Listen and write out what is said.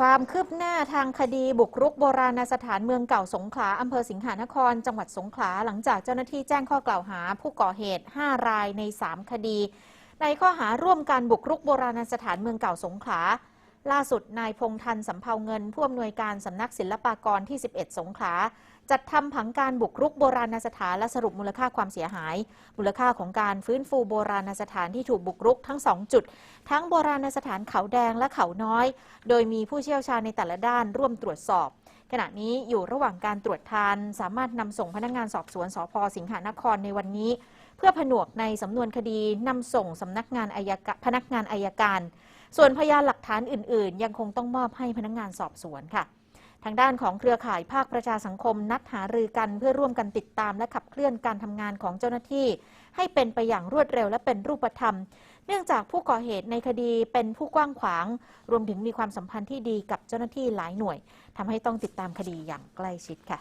ความคืบหน้าทางคดีบุกรุกโบราณสถานเมืองเก่าสงขลาอำเภอสิงหานคร จังหวัดสงขลาหลังจากเจ้าหน้าที่แจ้งข้อกล่าวหาผู้ก่อเหตุ 5 รายใน 3 คดี ในข้อหาร่วมกันบุกรุกโบราณสถานเมืองเก่าสงขลา ล่าสุดนายพงษ์ทันสำเภาเงินผู้อำนวยการสำนักศิลปากรที่ 11 สงขลาจัดทำผังการบุกรุกโบราณสถานและสรุปมูลค่าความเสียหาย มูลค่าของการฟื้นฟูโบราณสถานที่ถูกบุกรุกทั้ง 2 จุด ทั้งโบราณสถานเขาแดงและเขาน้อย โดยมีผู้เชี่ยวชาญในแต่ละด้านร่วมตรวจสอบ ขณะนี้อยู่ระหว่างการตรวจทาน สามารถนำส่งพนักงานสอบสวนสพสิงหานครในวันนี้ พื่อผนวกในสำนวนคดีนำส่งสำนักงานอายกพนักงานอายการ ส่วนพยานหลักฐานอื่น ๆ ยังคงต้องมอบให้พนักงานสอบสวนค่ะ ทางด้านของเครือข่ายภาคประชาสังคมนัดหารือกันเพื่อร่วมกันติดตามและขับเคลื่อนการทำงานของเจ้าหน้าที่ ให้เป็นไปอย่างรวดเร็วและเป็นรูปธรรม เนื่องจากผู้ก่อเหตุในคดีเป็นผู้กว้างขวาง รวมถึงมีความสัมพันธ์ที่ดีกับเจ้าหน้าที่หลายหน่วยทำให้ต้องติดตามคดีอย่างใกล้ชิดค่ะ